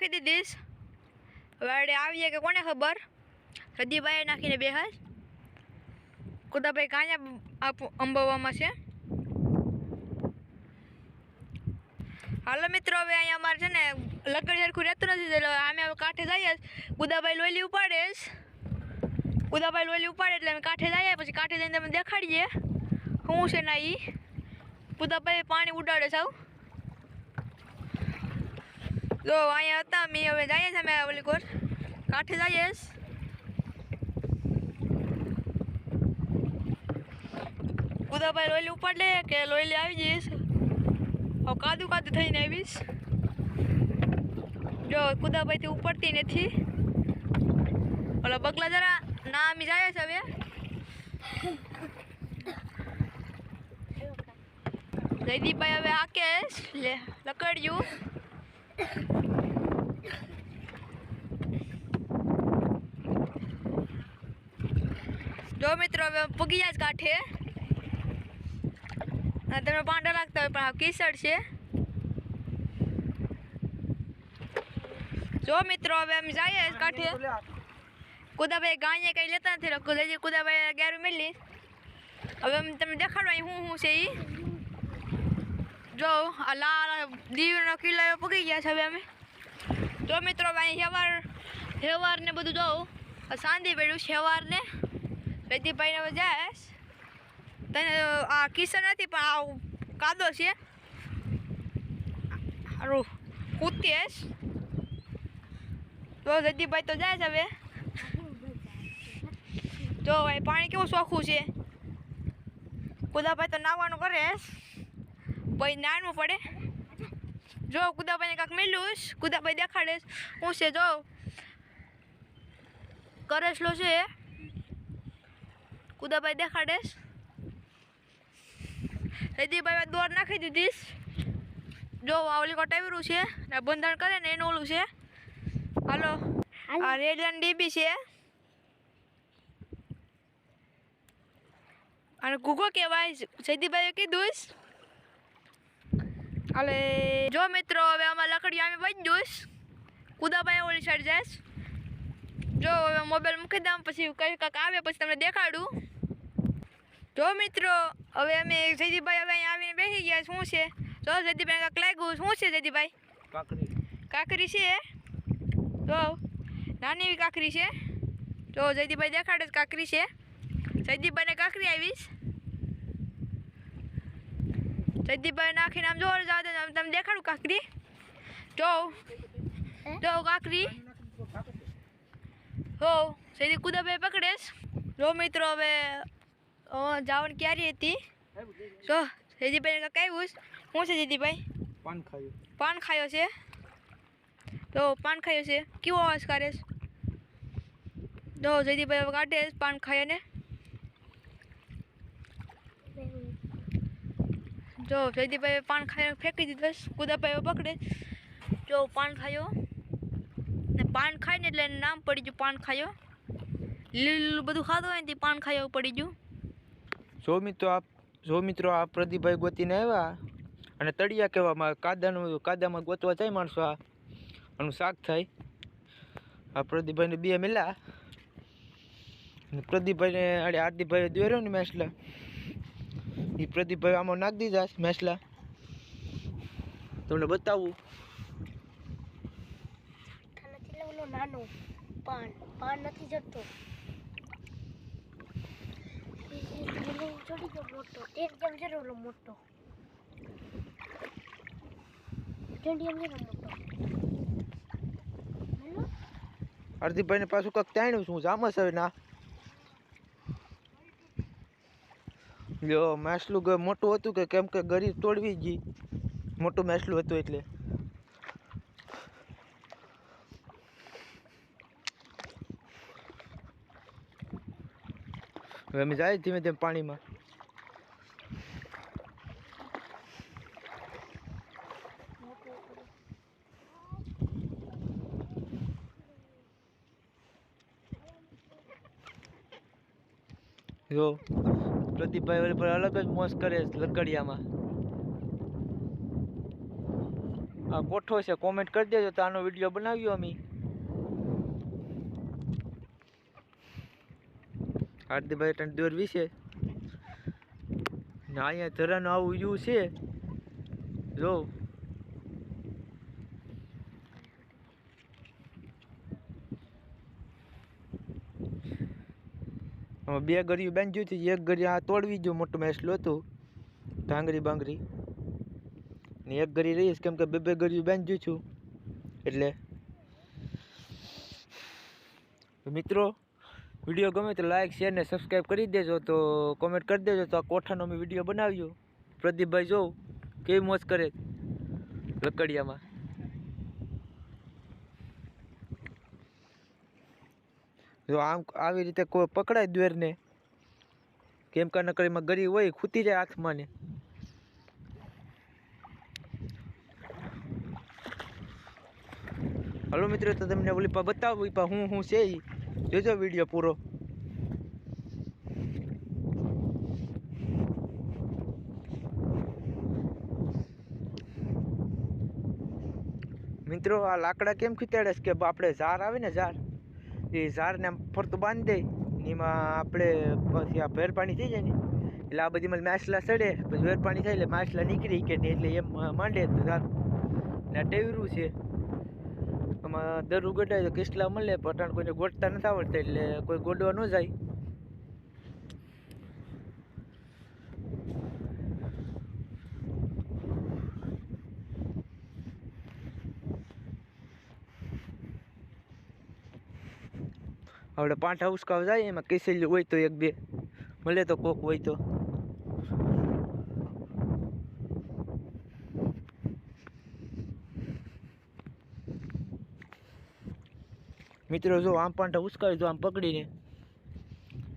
નાખી દીધીશ. વાડે આવીએ કે કોને ખબર? સદીભાઈ નાખીને બેહાશ કુદાભાઈ કાંયા આપ અંબાવામાં છે? હાલો મિત્રો, હવે અહીંયા અમારે છે ને લકડી સરખું રહેતું નથી એટલે અમે હવે કાંઠે જઈએ. કુદાભાઈ લોયલી ઉપાડે જ. કુદાભાઈ લોયલી ઉપાડે એટલે અમે કાંઠે જઈએ, પછી કાંઠે જઈને તમે દેખાડીએ. શું છે ના એ કુદાભાઈ પાણી ઉડાડે સાવ જો, અહીંયા હતા, મેં હવે જઈએ છીએ અમે ઓલી કોર. કાંઠે જઈએ ઉદાભાઈ લોયલી લે, કે લોયલી આવી જઈશ હવે કાદુ કાદુ થઈને આવીશ. જો કુદાભાઈથી ઉપડતી નથી. ઓલા બગલા જરા ના અમે જાય છે હવે. જયદીપભાઈ હવે હાકે લે, લકડ્યું. જો મિત્રો હવે પૂગી જાય છે કાંઠે અને તમે પાંડા લાગતા હોય પણ આ કિસડ છે. જો મિત્રો હવે અમે જઈએ છે કાંઠે કુદાભાઈ ગાઈએ કંઈ લેતા નથી રખો જઈ કુદાભાઈ અગિયાર મિલી હવે અમે તમને દેખાડો અહીં શું શું છે એ જો આ લાલ દીવનો કિલ્લો એવો પગી ગયા છે હવે અમે. જો મિત્રો હવે અહીં હેવાર હેવાર ને બધું જોઉં સાંધી પડ્યું છે હેવાર ને રતિભાઈને હવે જાય તને આ કિસ્સો નથી, પણ આ કાદો છે. સારું કૂદતીશ તો જતીભાઈ તો જાય હવે. જો ભાઈ પાણી કેવું ચોખ્ખું છે? કુદાભાઈ તો નાવાનું કરે ભાઈ નાનું પડે. જો કુદાભાઈને કાંક મેલું કુદાભાઈ દેખાડે હું છે જો? કરેસલો છે. કુદાભાઈ દેખાડેશ? રજીભાઈ દોર નાખી દીધીશ. જો ઓલી કટાવ્યું છે ને બંધણ કરે ને એનું ઓલું છે. હાલો આ રેડિયન ડીબી છે. અને ગુગો કહેવાય જયદીભાઈએ કીધું અલે જો મિત્રો હવે આમાં લકડી અમે બચી જોઈશ કુદાભાઈ ઓલી સાઈડ જઈશ જો હવે મોબાઈલ મૂકી દઉં પછી કઈ કાંક આવે પછી તમને દેખાડું. જો મિત્રો હવે અમે જયદીભાઈ હવે અહીંયા આવીને બેસી ગયા. શું છે? જો જયદીભાઈ કાંક લાગ્યું. શું છે જયદીભાઈ કાકરી. કાકરી છે? જો નાની એવી કાકરી છે. જો જયદીભાઈ દેખાડે છે કાકરી છે. જયદીભાઈને કાકરી આવીશ. જયદીભાઈ નાખીને આમ જોર જાવ તો આમ તમે દેખાડું કાકરી? જો જો કાકરી. હો જયદીપ કુદાભાઈ પકડેશ જો મિત્રો હવે અ, જાવણ ક્યારે હતી? જો જયદીભાઈને કાંક આવ્યું શું છે જયદીભાઈ પાન ખાયો. પાન ખાયો છે? તો પાન ખાયો છે? કેવો અવાજ કરે છે? જો જયદીભાઈ હવે કાઢે પાન ખાયો ને જો જયદીભાઈ પાન ખાયો ફેંકી દીધો. કુદાભાઈ પકડે જો પાન ખાયો. ને પાન ખાય ને એટલે નામ પડી ગયું પાન ખાયો. લીલું બધું ખાધું હોય ને તે પાન ખાયો પડી ગયું. જો મિત્રો આપ જો મિત્રો આ પ્રદીપભાઈ ગોતીને આવ્યા અને તળિયા કહેવામાં કાદાનું કાદામાં ગોતવા જાય માણસો આ. આનું શાક થાય. આ પ્રદીપભાઈને બે મિલા. અને પ્રદીપભાઈને આડે આરતીભાઈએ દોર્યો ને મેસલા. એ પ્રદીપભાઈ આમાં નાખી દીધા મેસલા. તમને બતાવું. નાનો. પાન. પાન નથી જડતો. ચડી હેલો હાર્દિકભાઈને પાછું કાંક તાણ્યું છું. જામસ હવે ના. લ્યો મેસલું મોટું હતું કે કેમ કે ગરી તોડવી ગઈ મોટું મેસલું હતું એટલે. હવે અમે જાય ધીમે ધીમે પાણીમાં. જો, પ્રદીપભાઈ પર અલગ જ મોસ કરે છે લકડિયામાં આ કોઠો છે કોમેન્ટ કરી દેજો તો આનો વીડિયો બનાવ્યો અમે. હાર્દિકભાઈ ત્રણ દોર વિશે. ને અહીંયા ધરાનું આવું યુ છે. જો. બે ગળિયું બાંધ્યું હતું એક ગળી આ તોડવી જો મોટું મેસલું હતું. ઢાંગરી બાંગરી. ને એક ગળી રહીશ કેમ કે બે બે ગળિયું બાંધ્યું છું. એટલે. મિત્રો વીડિયો ગમે તો લાઈક શેર ને સબસ્ક્રાઈબ કરી દેજો. તો કોમેન્ટ કરી દેજો તો આ કોઠાનો મેં વીડિયો બનાવ્યો. પ્રદીપભાઈ જોઉં કેવી મોજ કરે લકડિયામાં. જો આમ આવી રીતે કોઈ પકડાય દ્વેરને, કેમ કે નકરીમાં ગરી હોય ખૂતી જાય હાથમાં ને હલો મિત્રો, તો તમને ઓલી પા બતાવું પા હું હું છે જોજો વીડિયો પૂરો. મિત્રો, આ લાકડા કેમ ખીચાડે કે આપણે ઝાર આવે ને ઝાર? એ ઝારને આમ ફરતું બાંધી દે. એમાં આપણે પછી આ ભેર પાણી થઈ જાય ને. એટલે આ બધીમાં માછલા સડે પછી વેર પાણી થાય એટલે માછલા નીકળી કે એટલે એમ માંડે ઝાર. ને ટેવરું છે. આમાં દરું ગટાય તો કિસ્લા મળે પટાણ કોઈને ગોટતા નથી આવડતા એટલે કોઈ ગોડવા ન જાય. આપણે પાંઠા ઉસકાવ જાય, એમાં કેસેલી હોય તો એક બે મળે તો કોક હોય તો. મિત્રો, જો આમ પાંઠા ઉસકાવી દો આમ પકડીને.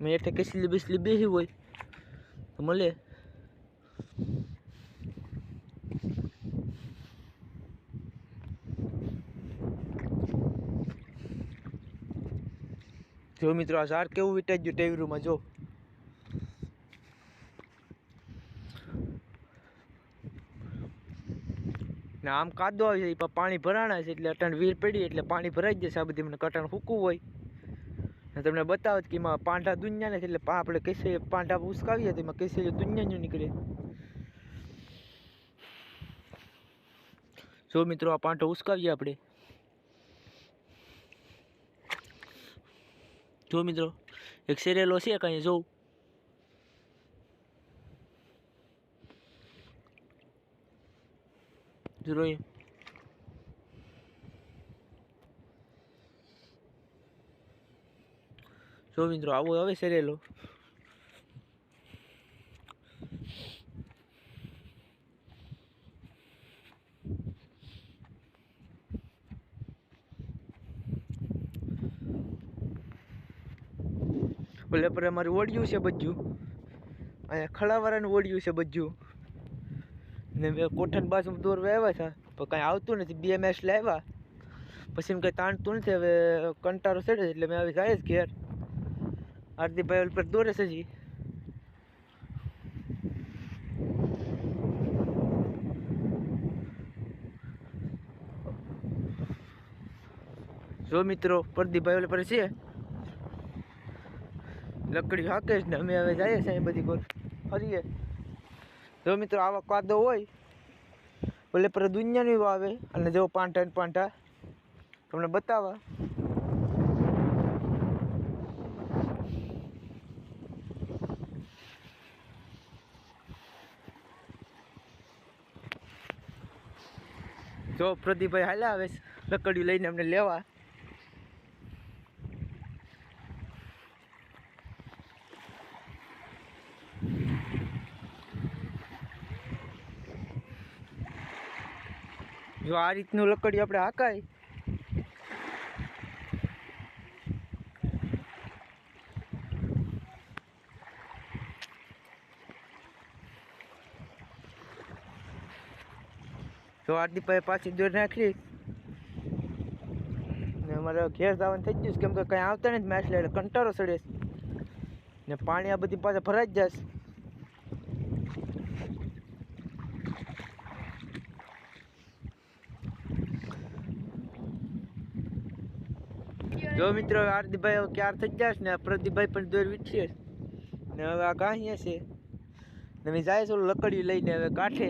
મેં એટલે કેસલી બેસલી બેસી હોય, તો મળે. જો મિત્રો, આ ઝાડ કેવું વિટાઈ ગયું ટેવરૂમાં, જો. ને આમ કાદો આવી જાય, પાણી ભરાણા છે એટલે અટણ વીર પડી એટલે પાણી ભરાઈ જશે આ બધી. મને કટણ હૂકવું હોય. ને તમને બતાવો કે એમાં પાંઠા દુનિયા નથી એટલે આપણે કેસે પાંઠા ઉસકાવીએ તો એમાં કેસે દુનિયા નીકળે. જો મિત્રો, આ પાંઠો ઉસકાવીએ આપણે. જો મિત્રો, એક સિરિયલો છે કાંઈ, જોઉં. જોઈએ જો મિત્રો, આવો હવે સેરેલો ઓલે પર અમારું ઓડિયું છે બધું. અહીંયા ખડાવાળાનું ઓડિયું છે બધું. ને મેં કોઠણ બાજુ દોરવા આવ્યા હતા પણ કાંઈ આવતું નથી. બે મેચ લાવ્યા પછી એમ કંઈ તાણતું નથી. હવે કંટાળો ચડે છે એટલે મેં હવે જાય જ ઘેર. હાર્દિકભાઈ ઓલ પર દોરે છે હજી. જો મિત્રો, પ્રદીપભાઈ ઓલે પર છે. લકડી હાકે છે ને. અમે હવે જઈએ છીએ અહીં બધી કોર. ફરીએ. જો મિત્રો, આવા કાદો હોય, ભલે પર દુનિયાની વાવે અને જો પાંઠા ને પાંઠા, તમને બતાવવા જો પ્રદીપભાઈ હાલ્યા આવે છે લકડી લઈને અમને લેવા. જો આ રીતનું લકડી આપણે હાકાય. તો આરતી પાછી દોર નાખી. ને અમારે ઘેર જવાનું થઈ ગયું કેમ કે કંઈ આવતા નથી મેચ, એટલે કંટાળો સડે ને પાણી આ બધી પાસે ભરાઈ જ જશે જો મિત્રો હાર્દિકભાઈ ક્યાર થઈ જશે ને, પ્રદીપભાઈ પણ દોર વીટશે. ને હવે આ કાંઈ છે. ને અમે જાય છે ઓલું લકડી લઈને હવે કાંઠે.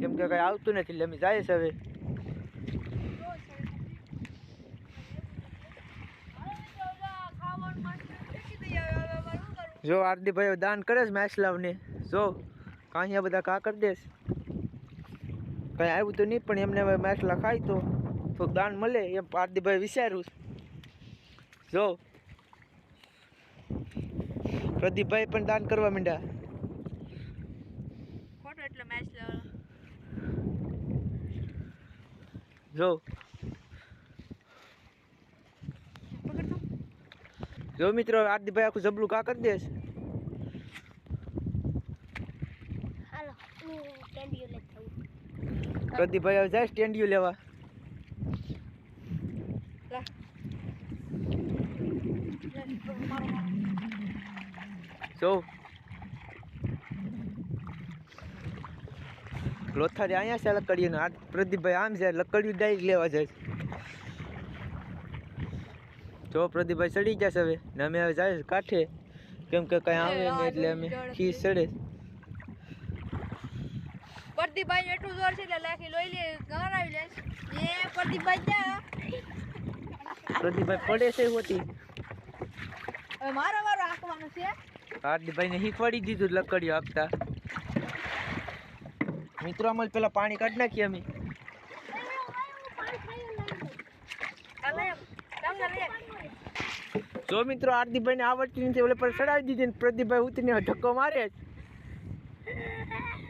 કેમ કે કાંઈ આવતું નથી એટલે અમે જાય છે હવે. જો હાર્દિકભાઈ દાન કરે છે મેસલાવને. જો, કાંઈ બધા કા કરી દેશ કાંઈ આવ્યું તો નહીં, પણ એમને હવે મેસલા ખાય તો થોડુંક દાન મળે એમ હાર્દિકભાઈ વિચાર્યું. જો. પ્રદીપભાઈ પણ દાન કરવા માંડ્યા. ખોટો એટલે મેચ જો. જો મિત્રો હાર્દિકભાઈ આખું જબલું કા કરી દેશ? હાલો હું કેન્ડીઓ પ્રદીપભાઈ હવે જાય સ્ટેન્ડિયું લેવા લા મારો મારો જો. લોથારી અહીંયા છે લકડીયું આ પ્રદીપભાઈ આમ છે લકડીયું ડાયરેક્ટ લેવા જાય. જો પ્રદીપભાઈ ચડી જશે હવે ને અમે હવે જાય કાંઠે. કેમ કે કઈ આવે નહીં એટલે અમે ખી ચડે. પ્રદીપભાઈ એટલું જોર છે એટલે લાખી લઈ લે ઘર આવી લે. એ પ્રદીપભાઈ જા. પ્રદીપભાઈ પડે છે હોતી. મારો વારો આંકવાનો છે. હાર્દિકભાઈને શીખવાડી દીધું લકડીઓ આપતા. મિત્રો અમલ પેલા પાણી કાઢી નાખીએ અમે. જો મિત્રો હાર્દિકભાઈને આવડતી નથી, ઓલે પર ચડાવી દીધી ને પ્રદીપભાઈ ઉતરીને ધક્કો મારે જ.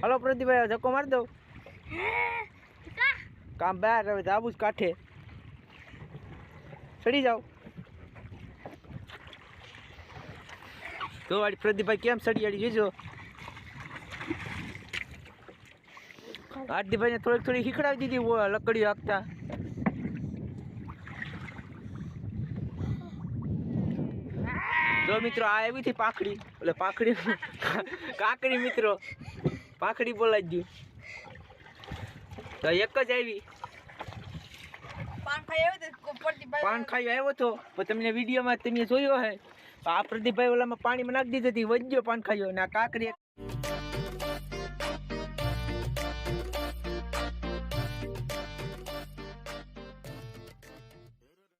હલો પ્રદીપભાઈ ધક્કો મારી દઉં? કામ બહાર હવે આબુ જ કાંઠે. ચડી જાઓ. તો વાળી પ્રદીપભાઈ કેમ સડી આડી જોજો. હાર્દિકભાઈને થોડીક થોડી શીખડાવી દીધી લકડીઓ હાંકતા. જો મિત્રો આ એવી હતી પાખડી એટલે પાખડી કાકડી મિત્રો પાખડી બોલાવી દઉં તો એક જ આવી. પાન ખાઈ આવ્યો પાન ખાઈ આવ્યો હતો પણ તમને વિડીયોમાં તમે જોયો હે. આ પ્રદીપભાઈ ઓલામાં પાણીમાં નાખી દીધી હતી વજ્યો પાન ખાયો અને આ કાકડી